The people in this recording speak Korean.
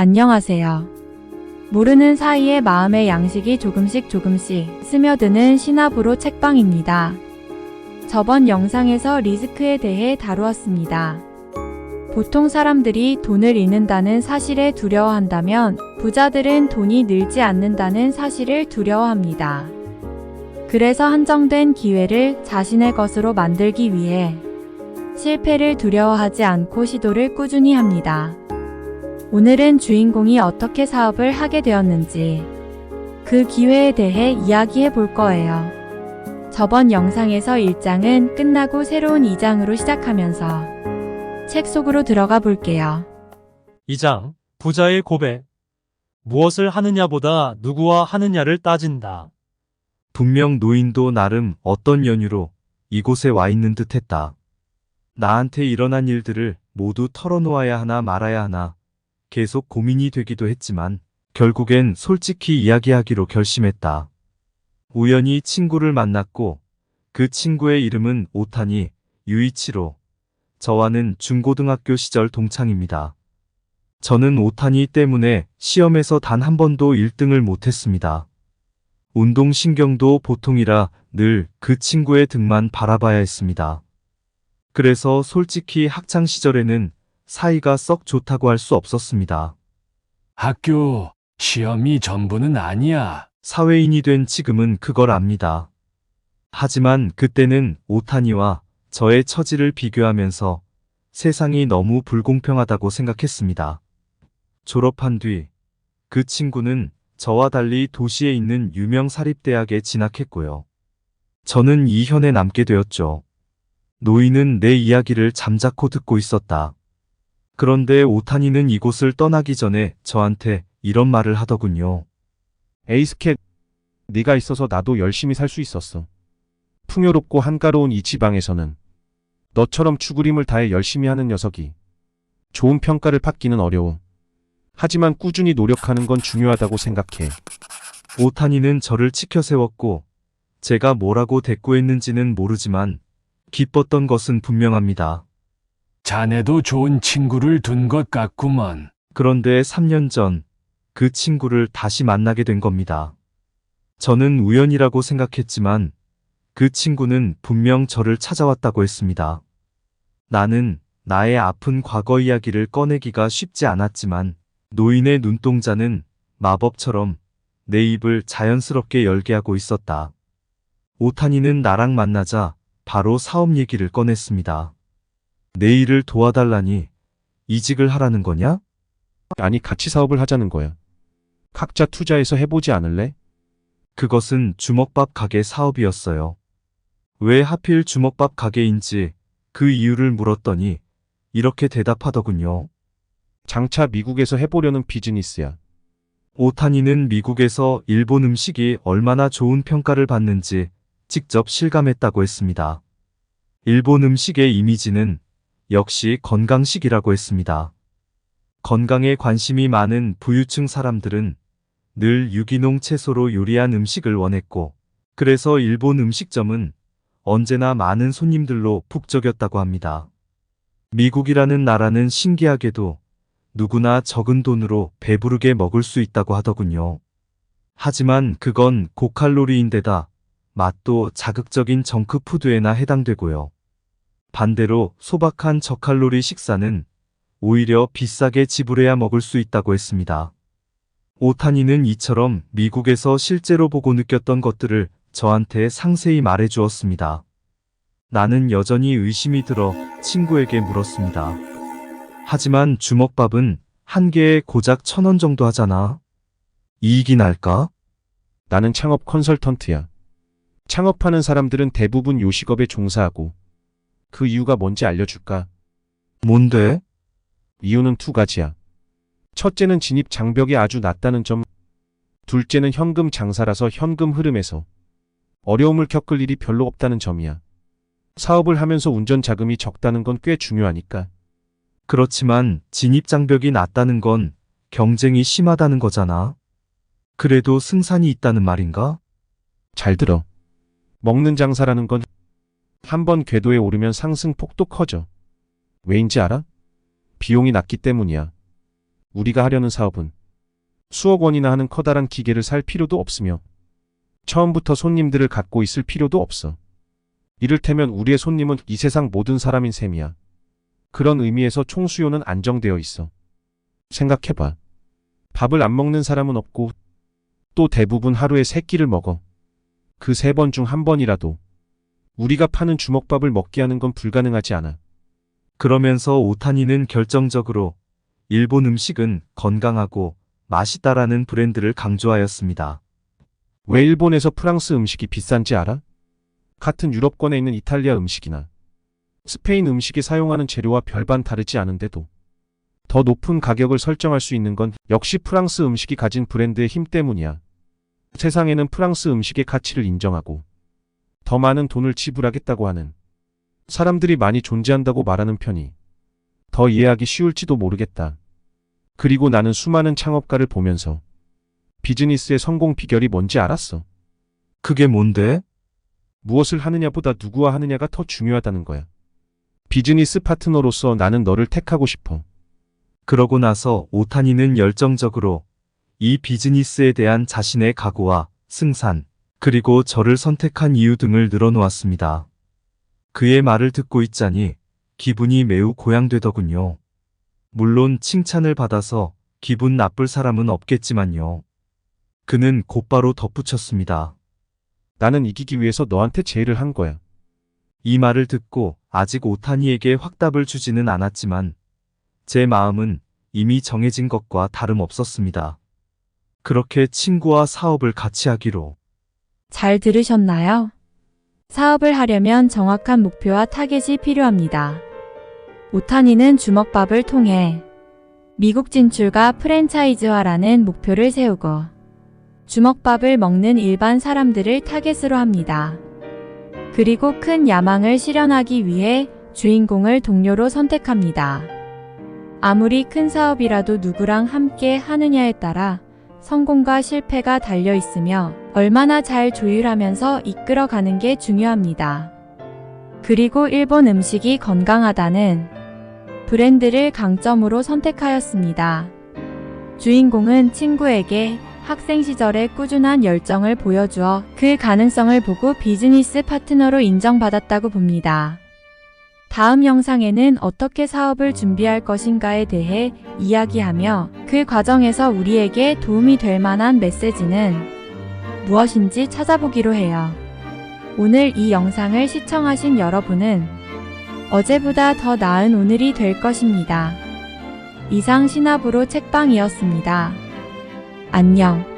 안녕하세요. 모르는 사이에 마음의 양식이 조금씩 조금씩 스며드는 신압으로 책방입니다. 저번 영상에서 리스크에 대해 다루었습니다. 보통 사람들이 돈을 잃는다는 사실에 두려워한다면 부자들은 돈이 늘지 않는다는 사실을 두려워합니다. 그래서 한정된 기회를 자신의 것으로 만들기 위해 실패를 두려워하지 않고 시도를 꾸준히 합니다. 오늘은 주인공이 어떻게 사업을 하게 되었는지 그 기회에 대해 이야기해 볼 거예요. 저번 영상에서 1장은 끝나고 새로운 2장으로 시작하면서 책 속으로 들어가 볼게요. 2장 부자의 고백 무엇을 하느냐보다 누구와 하느냐를 따진다. 분명 노인도 나름 어떤 연유로 이곳에 와 있는 듯 했다. 나한테 일어난 일들을 모두 털어놓아야 하나 말아야 하나 계속 고민이 되기도 했지만 결국엔 솔직히 이야기하기로 결심했다. 우연히 친구를 만났고 그 친구의 이름은 오타니 유이치로 저와는 중고등학교 시절 동창입니다. 저는 오타니 때문에 시험에서 단 한 번도 1등을 못했습니다. 운동신경도 보통이라 늘 그 친구의 등만 바라봐야 했습니다. 그래서 솔직히 학창 시절에는 사이가 썩 좋다고 할 수 없었습니다. 학교 시험이 전부는 아니야. 사회인이 된 지금은 그걸 압니다. 하지만 그때는 오타니와 저의 처지를 비교하면서 세상이 너무 불공평하다고 생각했습니다. 졸업한 뒤 그 친구는 저와 달리 도시에 있는 유명 사립대학에 진학했고요. 저는 이 현에 남게 되었죠. 노인은 내 이야기를 잠자코 듣고 있었다. 그런데 오타니는 이곳을 떠나기 전에 저한테 이런 말을 하더군요. 에이스캣, 네가 있어서 나도 열심히 살 수 있었어. 풍요롭고 한가로운 이 지방에서는 너처럼 추구림을 다해 열심히 하는 녀석이 좋은 평가를 받기는 어려워. 하지만 꾸준히 노력하는 건 중요하다고 생각해. 오타니는 저를 치켜 세웠고 제가 뭐라고 대꾸했는지는 모르지만 기뻤던 것은 분명합니다. 자네도 좋은 친구를 둔 것 같구먼. 그런데 3년 전 그 친구를 다시 만나게 된 겁니다. 저는 우연이라고 생각했지만 그 친구는 분명 저를 찾아왔다고 했습니다. 나는 나의 아픈 과거 이야기를 꺼내기가 쉽지 않았지만 노인의 눈동자는 마법처럼 내 입을 자연스럽게 열게 하고 있었다. 오타니는 나랑 만나자 바로 사업 얘기를 꺼냈습니다. 내 일을 도와달라니 이직을 하라는 거냐? 아니, 같이 사업을 하자는 거야. 각자 투자해서 해보지 않을래? 그것은 주먹밥 가게 사업이었어요. 왜 하필 주먹밥 가게인지 그 이유를 물었더니 이렇게 대답하더군요. 장차 미국에서 해보려는 비즈니스야. 오타니는 미국에서 일본 음식이 얼마나 좋은 평가를 받는지 직접 실감했다고 했습니다. 일본 음식의 이미지는 역시 건강식이라고 했습니다. 건강에 관심이 많은 부유층 사람들은 늘 유기농 채소로 요리한 음식을 원했고, 그래서 일본 음식점은 언제나 많은 손님들로 북적였다고 합니다. 미국이라는 나라는 신기하게도 누구나 적은 돈으로 배부르게 먹을 수 있다고 하더군요. 하지만 그건 고칼로리인데다 맛도 자극적인 정크푸드에나 해당되고요. 반대로 소박한 저칼로리 식사는 오히려 비싸게 지불해야 먹을 수 있다고 했습니다. 오타니는 이처럼 미국에서 실제로 보고 느꼈던 것들을 저한테 상세히 말해 주었습니다. 나는 여전히 의심이 들어 친구에게 물었습니다. 하지만 주먹밥은 한 개에 고작 천 원 정도 하잖아. 이익이 날까? 나는 창업 컨설턴트야. 창업하는 사람들은 대부분 요식업에 종사하고 그 이유가 뭔지 알려줄까? 뭔데? 이유는 두 가지야. 첫째는 진입 장벽이 아주 낮다는 점. 둘째는 현금 장사라서 현금 흐름에서 어려움을 겪을 일이 별로 없다는 점이야. 사업을 하면서 운전 자금이 적다는 건 꽤 중요하니까. 그렇지만 진입 장벽이 낮다는 건 경쟁이 심하다는 거잖아. 그래도 승산이 있다는 말인가? 잘 들어. 먹는 장사라는 건 한번 궤도에 오르면 상승폭도 커져. 왜인지 알아? 비용이 낮기 때문이야. 우리가 하려는 사업은 수억 원이나 하는 커다란 기계를 살 필요도 없으며 처음부터 손님들을 갖고 있을 필요도 없어. 이를테면 우리의 손님은 이 세상 모든 사람인 셈이야. 그런 의미에서 총수요는 안정되어 있어. 생각해봐. 밥을 안 먹는 사람은 없고 또 대부분 하루에 세 끼를 먹어. 그 세 번 중 한 번이라도 우리가 파는 주먹밥을 먹게 하는 건 불가능하지 않아. 그러면서 오타니는 결정적으로 일본 음식은 건강하고 맛있다라는 브랜드를 강조하였습니다. 왜 일본에서 프랑스 음식이 비싼지 알아? 같은 유럽권에 있는 이탈리아 음식이나 스페인 음식이 사용하는 재료와 별반 다르지 않은데도 더 높은 가격을 설정할 수 있는 건 역시 프랑스 음식이 가진 브랜드의 힘 때문이야. 세상에는 프랑스 음식의 가치를 인정하고 더 많은 돈을 지불하겠다고 하는 사람들이 많이 존재한다고 말하는 편이 더 이해하기 쉬울지도 모르겠다. 그리고 나는 수많은 창업가를 보면서 비즈니스의 성공 비결이 뭔지 알았어. 그게 뭔데? 무엇을 하느냐보다 누구와 하느냐가 더 중요하다는 거야. 비즈니스 파트너로서 나는 너를 택하고 싶어. 그러고 나서 오타니는 열정적으로 이 비즈니스에 대한 자신의 각오와 승산, 그리고 저를 선택한 이유 등을 늘어놓았습니다. 그의 말을 듣고 있자니 기분이 매우 고양되더군요. 물론 칭찬을 받아서 기분 나쁠 사람은 없겠지만요. 그는 곧바로 덧붙였습니다. 나는 이기기 위해서 너한테 제의를 한 거야. 이 말을 듣고 아직 오타니에게 확답을 주지는 않았지만 제 마음은 이미 정해진 것과 다름없었습니다. 그렇게 친구와 사업을 같이 하기로 잘 들으셨나요? 사업을 하려면 정확한 목표와 타겟이 필요합니다. 오타니는 주먹밥을 통해 미국 진출과 프랜차이즈화라는 목표를 세우고 주먹밥을 먹는 일반 사람들을 타겟으로 합니다. 그리고 큰 야망을 실현하기 위해 주인공을 동료로 선택합니다. 아무리 큰 사업이라도 누구랑 함께 하느냐에 따라 성공과 실패가 달려 있으며 얼마나 잘 조율하면서 이끌어가는 게 중요합니다. 그리고 일본 음식이 건강하다는 브랜드를 강점으로 선택하였습니다. 주인공은 친구에게 학생 시절의 꾸준한 열정을 보여주어 그 가능성을 보고 비즈니스 파트너로 인정받았다고 봅니다. 다음 영상에는 어떻게 사업을 준비할 것인가에 대해 이야기하며 그 과정에서 우리에게 도움이 될 만한 메시지는 무엇인지 찾아보기로 해요. 오늘 이 영상을 시청하신 여러분은 어제보다 더 나은 오늘이 될 것입니다. 이상 신압으로 책방이었습니다. 안녕.